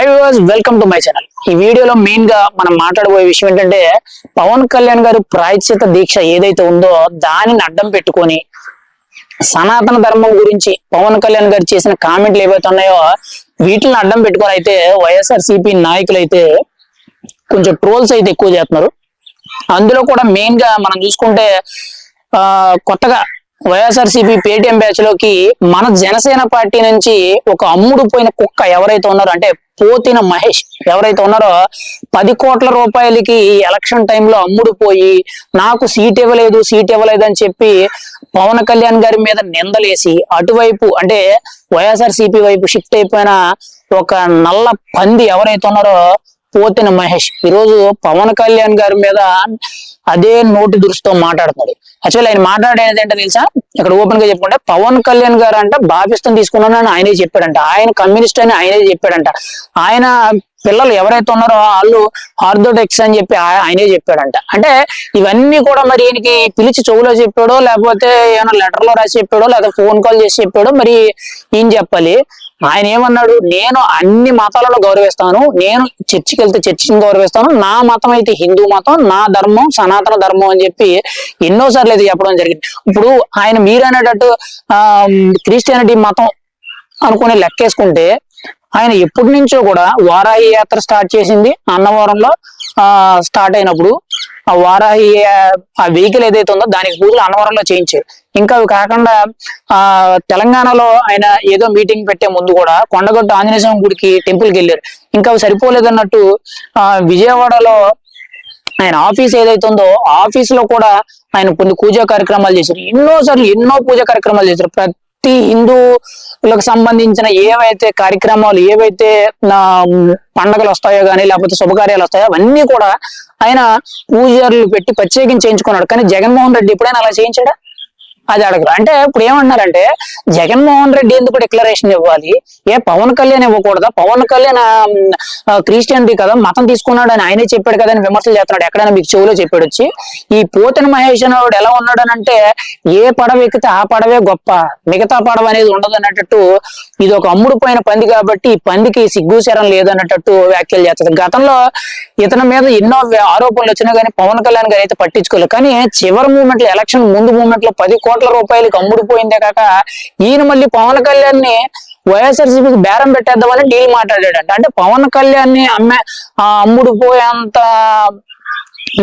Hi welcome to my channel ఈ వీడియోలో మెయిన్గా మనం మాట్లాడబోయే విషయం ఏంటంటే పవన్ కళ్యాణ్ గారు ప్రాయశ్చిత దీక్ష ఏదైతే ఉందో దానిని అడ్డం పెట్టుకొని సనాతన ధర్మం గురించి పవన్ కళ్యాణ్ గారు చేసిన కామెంట్లు ఏవైతే ఉన్నాయో వీటిని అడ్డం పెట్టుకొని అయితే వైఎస్ఆర్ సిపి నాయకులు అయితే కొంచెం ట్రోల్స్ అయితే ఎక్కువ చేస్తున్నారు. అందులో కూడా మెయిన్గా మనం చూసుకుంటే ఆ కొత్తగా వైఎస్ఆర్సీపీ పేటిఎం బ్యాచ్లోకి మన జనసేన పార్టీ నుంచి ఒక అమ్ముడు పోయిన కుక్క ఎవరైతే ఉన్నారో అంటే పోతిన మహేష్ ఎవరైతే ఉన్నారో పది కోట్ల రూపాయలకి ఎలక్షన్ టైంలో అమ్ముడు పోయి నాకు సీట్ ఇవ్వలేదు సీట్ ఇవ్వలేదు అని చెప్పి పవన్ కళ్యాణ్ గారి మీద నిందలేసి అటువైపు అంటే వైఎస్ఆర్ సిపి వైపు షిఫ్ట్ అయిపోయిన ఒక నల్ల పంది ఎవరైతే ఉన్నారో పోతిన మహేష్. ఈరోజు పవన్ కళ్యాణ్ గారి మీద అదే నోటి దృష్టితో మాట్లాడుతున్నాడు. యాక్చువల్ ఆయన మాట్లాడేది ఏంటో తెలుసా? ఇక్కడ ఓపెన్గా చెప్పుకుంటే పవన్ కళ్యాణ్ గారు అంట బాపిస్తం తీసుకున్నానని ఆయనే చెప్పాడంట. ఆయన కమ్యూనిస్ట్ అని ఆయనే చెప్పాడంట. ఆయన పిల్లలు ఎవరైతే ఉన్నారో వాళ్ళు ఆర్థోడెక్స్ అని చెప్పి ఆయనే చెప్పాడంట. అంటే ఇవన్నీ కూడా మరి ఈయనకి పిలిచి చెవులో చెప్పాడో లేకపోతే ఏమైనా లెటర్లో రాసి చెప్పాడో లేదా ఫోన్ కాల్ చేసి చెప్పాడో మరి ఏం చెప్పాలి. ఆయన ఏమన్నాడు? నేను అన్ని మతాలను గౌరవిస్తాను. నేను చర్చికి వెళ్తే చర్చిని గౌరవిస్తాను. నా మతం అయితే హిందూ మతం నా ధర్మం సనాతన ధర్మం అని చెప్పి ఎన్నోసార్లు అయితే చెప్పడం జరిగింది. ఇప్పుడు ఆయన మీరు అనేటట్టు ఆ క్రిస్టియానిటీ మతం అనుకుని లెక్కేసుకుంటే ఆయన ఎప్పటి నుంచో కూడా వారాహి యాత్ర స్టార్ట్ చేసింది అన్నవరంలో ఆ స్టార్ట్ అయినప్పుడు. ఆ వారాహి ఆ- వెహికల్ ఏదైతే ఉందో దానికి పూజలు అన్నవరంలో చేయించారు ఇంకా అవి కాకుండా ఆ తెలంగాణలో ఆయన ఏదో మీటింగ్ పెట్టే ముందు కూడా కొండగట్టు ఆంజనేయ స్వామి గుడికి టెంపుల్కి వెళ్ళారు. ఇంకా అవి సరిపోలేదన్నట్టు ఆ విజయవాడలో ఆయన ఆఫీస్ ఏదైతే ఉందో ఆఫీస్లో కూడా ఆయన కొన్ని పూజా కార్యక్రమాలు చేశారు. ఎన్నో సార్లు ఎన్నో పూజా కార్యక్రమాలు చేశారు. ప్రతి హిందువులకు సంబంధించిన ఏవైతే కార్యక్రమాలు ఏవైతే నా పండగలు వస్తాయో కానీ లేకపోతే శుభకార్యాలు వస్తాయో అవన్నీ కూడా ఆయన పూజారులు పెట్టి ప్రత్యేకించి చేయించుకున్నాడు. కానీ జగన్మోహన్ రెడ్డి ఎప్పుడైనా అలా చేయించాడా? అది అడగరు. అంటే ఇప్పుడు ఏమన్నారంటే జగన్మోహన్ రెడ్డి ఎందుకు డిక్లరేషన్ ఇవ్వాలి? ఏ పవన్ కళ్యాణ్ ఇవ్వకూడదా? పవన్ కళ్యాణ్ క్రిస్టియన్టీ కదా మతం తీసుకున్నాడు అని ఆయనే చెప్పాడు కదా అని విమర్శలు చేస్తున్నాడు. ఎక్కడైనా మీకు చెవులో చెప్పాడు వచ్చి. ఈ పోతన మహేష్ అనేవాడు ఎలా ఉన్నాడు అని అంటే ఏ పడవ ఎక్కితే ఆ పడవే గొప్ప. మిగతా పడవ అనేది ఉండదు అన్నట్టు ఇది ఒక అమ్ముడు పోయిన పంది కాబట్టి ఈ పందికి సిగ్గు శరం లేదు అన్నట్టు వ్యాఖ్యలు చేస్తుంది గతంలో ఇతని మీద ఎన్నో ఆరోపణలు వచ్చినా కానీ పవన్ కళ్యాణ్ గారు అయితే పట్టించుకోలేదు. కానీ చివరి మూమెంట్లో ఎలక్షన్ ముందు మూమెంట్లో పది కోట్ల రూపాయలకి అమ్ముడుపోయిందే కాక ఈయన మళ్ళీ పవన్ కళ్యాణ్ని వైఎస్ఆర్సీపీకి బేరం పెట్టేద్దామని డీల్ మాట్లాడాడంట. అంటే పవన్ కళ్యాణ్ని అమ్మే అమ్ముడుపోయేంత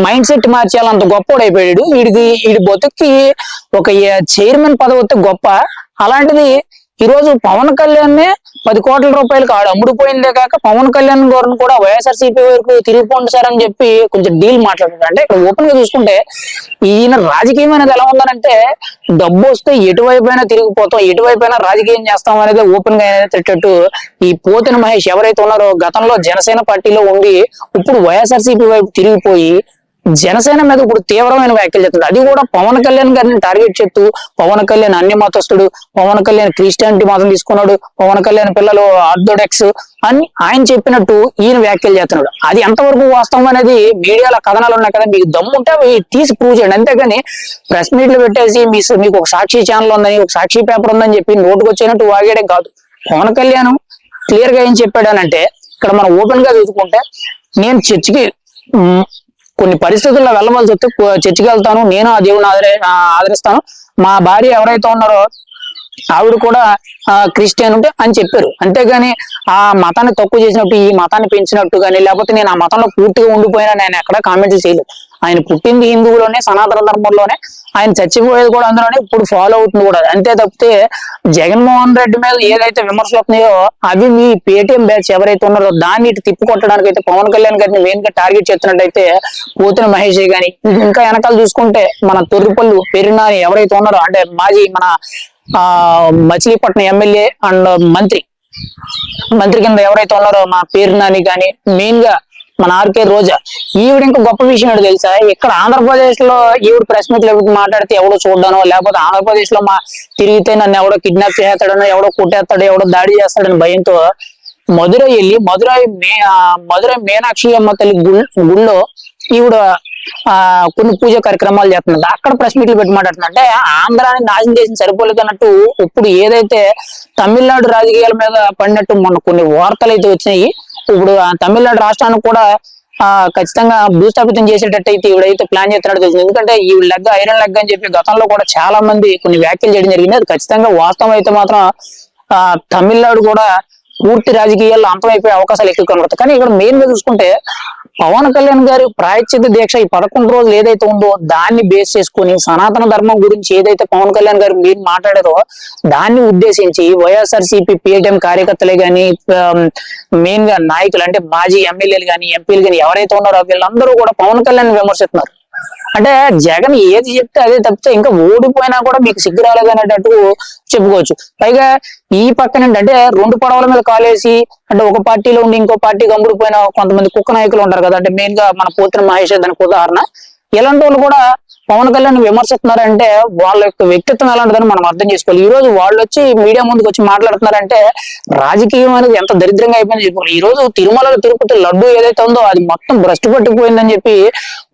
మైండ్ సెట్ మార్చేయాలంత గొప్పోడు అయిపోయాడు వీడికి వీడి బతుక్కి ఒక చైర్మన్ పదవి వస్తే గొప్ప. అలాంటిది ఈ రోజు పవన్ కళ్యాణ్ నే పది కోట్ల రూపాయలకు ఆడు అమ్ముడుపోయిందే కాక పవన్ కళ్యాణ్ గారిని కూడా వైఎస్ఆర్సీపీ వరకు తిరిగిపోండి సార్ అని చెప్పి కొంచెం డీల్ మాట్లాడారు. అంటే ఇక్కడ ఓపెన్గా చూసుకుంటే ఈయన రాజకీయం అనేది ఎలా ఉందనంటే డబ్బు వస్తే ఎటువైపు అయినా తిరిగిపోతాం ఎటువైపు అయినా రాజకీయం చేస్తాం అనేది ఓపెన్గా తిట్టట్టు ఈ పోతిన మహేష్ ఎవరైతే ఉన్నారో గతంలో జనసేన పార్టీలో ఉండి ఇప్పుడు వైఎస్ఆర్సీపీ వైపు తిరిగిపోయి జనసేన మీద ఇప్పుడు తీవ్రమైన వ్యాఖ్యలు చేస్తున్నాడు అది కూడా పవన్ కళ్యాణ్ గారిని టార్గెట్ చేస్తూ పవన్ కళ్యాణ్ అన్య మతస్థుడు పవన్ కళ్యాణ్ క్రిస్టియానిటీ మతం తీసుకున్నాడు పవన్ కళ్యాణ్ పిల్లలు ఆర్థోడాక్స్ అని ఆయన చెప్పినట్టు ఈయన వ్యాఖ్యలు చేస్తున్నాడు. అది ఎంతవరకు వాస్తవం అనేది మీడియాలో కథనాలు ఉన్నాయి కదా మీకు దమ్ము ఉంటే అవి తీసి ప్రూవ్ చేయండి. అంతేగాని ప్రెస్ మీట్లు పెట్టేసి మీ మీకు ఒక సాక్షి ఛానల్ ఉందని ఒక సాక్షి పేపర్ ఉందని చెప్పి నోటుకు వచ్చినట్టు వాగేయడం కాదు. పవన్ కళ్యాణ్ క్లియర్గా ఏం చెప్పాడనంటే ఇక్కడ మనం ఓపెన్గా చూసుకుంటే నేను చర్చికి కొన్ని పరిస్థితుల్లో వెళ్ళవలసి వస్తే చర్చికి వెళ్తాను నేను ఆ దేవుని ఆదరి ఆదరిస్తాను. మా భార్య ఎవరైతే ఉన్నారో ఆవిడ కూడా క్రిస్టియన్ ఉంటే అని చెప్పారు. అంతేగాని ఆ మతాన్ని తక్కువ చేసినట్టు ఈ మతాన్ని పెంచినట్టు కానీ లేకపోతే నేను ఆ మతంలో పూర్తిగా ఉండిపోయినా నేను ఎక్కడ కామెంట్లు చేయలేదు. ఆయన పుట్టింది హిందువులోనే సనాతన ధర్మంలోనే ఆయన చచ్చిపోయేది కూడా అందులోనే ఇప్పుడు ఫాలో అవుతుంది కూడా. అంతే తప్పితే జగన్మోహన్ రెడ్డి మీద ఏదైతే విమర్శలు వస్తున్నాయో అవి మీ పేటిఎం బ్యాచ్ ఎవరైతే ఉన్నారో దాన్ని ఇటు తిప్పి కొట్టడానికి అయితే పవన్ కళ్యాణ్ గారిని మెయిన్గా టార్గెట్ చేస్తున్నట్టయితే పోతిన మహేష్ గాని ఇంకా వెనకాల చూసుకుంటే మన తొర్రిపల్లు పెరినాని ఎవరైతే ఉన్నారో అంటే మాజీ మన ఆ మచిలీపట్నం ఎమ్మెల్యే అండ్ మంత్రి. మంత్రి కింద ఎవరైతే ఉన్నారో మా పేరు నాని కానీ మెయిన్గా మన ఆర్కే రోజా. ఈవిడ ఇంకా గొప్ప విషయం ఏంటో తెలుసా? ఇక్కడ ఆంధ్రప్రదేశ్లో ఈవిడ ప్రెస్ మీట్ మాట్లాడితే ఎవడో చూడడానో లేకపోతే ఆంధ్రప్రదేశ్లో మా తిరిగితే నన్ను ఎవడో కిడ్నాప్ చేస్తాడనో ఎవడో కొట్టేస్తాడో ఎవడో దాడి చేస్తాడని భయంతో మధురై వెళ్ళి మధురై మే ఆ, మధురై మీనాక్షి అమ్మ తల్లి గుళ్ళో ఈవిడ ఆ కొన్ని పూజ కార్యక్రమాలు చేస్తున్నారు. అక్కడ ప్రెస్ మీట్లు పెట్టి మాట్లాడుతుంది అంటే ఆంధ్రాని నాశనం చేసిన సరిపోలేదు అన్నట్టు ఇప్పుడు ఏదైతే తమిళనాడు రాజకీయాల మీద పడినట్టు మొన్న కొన్ని వార్తలు అయితే వచ్చినాయి. ఇప్పుడు తమిళనాడు రాష్ట్రానికి కూడా ఆ ఖచ్చితంగా భూస్థాపితం చేసేటట్టు అయితే ఈవిడైతే ప్లాన్ చేస్తున్నట్టు తెలిసింది. ఎందుకంటే ఈ లెగ్ ఐరన్ లెగ్ అని చెప్పి గతంలో కూడా చాలా మంది కొన్ని వ్యాఖ్యలు చేయడం జరిగింది. అది ఖచ్చితంగా వాస్తవం అయితే మాత్రం ఆ తమిళనాడు కూడా పూర్తి రాజకీయాల్లో అంతమైపోయే అవకాశాలు ఎక్కువ కనబడతాయి. కానీ ఇక్కడ మెయిన్గా చూసుకుంటే పవన్ కళ్యాణ్ గారి ప్రాయశ్చిత దీక్ష ఈ పదకొండు రోజులు ఏదైతే ఉందో దాన్ని బేస్ చేసుకుని సనాతన ధర్మం గురించి ఏదైతే పవన్ కళ్యాణ్ గారు మీరు మాట్లాడారో దాన్ని ఉద్దేశించి వైఎస్ఆర్ సిపి పిఎటిఎం కార్యకర్తలే గాని మెయిన్గా నాయకులు అంటే మాజీ ఎమ్మెల్యేలు గాని ఎంపీలు గాని ఎవరైతే ఉన్నారో వీళ్ళందరూ కూడా పవన్ కళ్యాణ్ విమర్శిస్తున్నారు. అంటే జగన్ ఏది చెప్తే అదే తప్పితే ఇంకా ఓడిపోయినా కూడా మీకు సిగ్గు రాలేదనేటట్టు చెప్పుకోవచ్చు. పైగా ఈ పక్కన ఏంటంటే రెండు పడవల మీద కాలేసి అంటే ఒక పార్టీలో ఉండి ఇంకో పార్టీ గమ్ముడిపోయిన కొంతమంది కుక్క నాయకులు ఉంటారు కదా అంటే మెయిన్గా మన పోతిన మహేష్ దానికి ఉదాహరణ. ఇలాంటి వాళ్ళు కూడా పవన్ కళ్యాణ్ విమర్శిస్తున్నారంటే వాళ్ళ యొక్క వ్యక్తిత్వం ఎలాంటిదని మనం అర్థం చేసుకోవాలి. ఈ రోజు వాళ్ళు వచ్చి మీడియా ముందుకు వచ్చి మాట్లాడుతున్నారంటే రాజకీయం అనేది ఎంత దరిద్రంగా అయిపోయింది చెప్పుకోవాలి. ఈ రోజు తిరుమలలో తిరుపతి లడ్డు ఏదైతే ఉందో అది మొత్తం భ్రష్టు పట్టిపోయిందని చెప్పి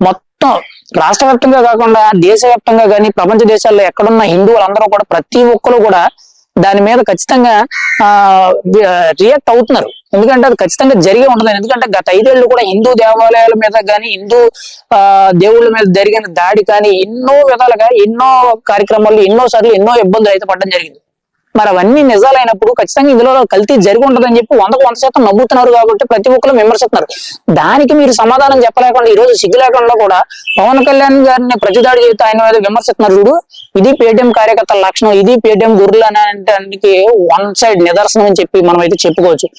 మొత్తం రాష్ట్ర వ్యాప్తంగా కాకుండా దేశవ్యాప్తంగా కానీ ప్రపంచ దేశాల్లో ఎక్కడున్న హిందువులందరూ కూడా ప్రతి ఒక్కరు కూడా దాని మీద ఖచ్చితంగా ఆ రియాక్ట్ అవుతున్నారు. ఎందుకంటే అది ఖచ్చితంగా జరిగే ఉంటుంది ఎందుకంటే గత ఐదేళ్ళు కూడా హిందూ దేవాలయాల మీద కానీ హిందూ ఆ దేవుళ్ళ మీద జరిగిన దాడి కానీ ఎన్నో విధాలుగా ఎన్నో కార్యక్రమాలు ఎన్నో సార్లు ఎన్నో ఇబ్బందులు అయితే పడడం జరిగింది. మరి అవన్నీ నిజాలైనప్పుడు ఖచ్చితంగా ఇందులో కల్తీ జరిగి ఉంటుందని చెప్పి వందకు వంద శాతం నవ్వుతున్నారు కాబట్టి ప్రతి ఒక్కరు విమర్శిస్తున్నారు. దానికి మీరు సమాధానం చెప్పలేకుండా ఈ రోజు సిగ్గు లేకుండా కూడా పవన్ కళ్యాణ్ గారిని ప్రతిదాడి చేస్తే ఆయన మీద విమర్శిస్తున్నారు చూడు. ఇది పేటిఎం కార్యకర్తల లక్షణం ఇది పేటిఎం గురులు అనే వన్ సైడ్ నిదర్శనం అని చెప్పి మనం అయితే చెప్పుకోవచ్చు.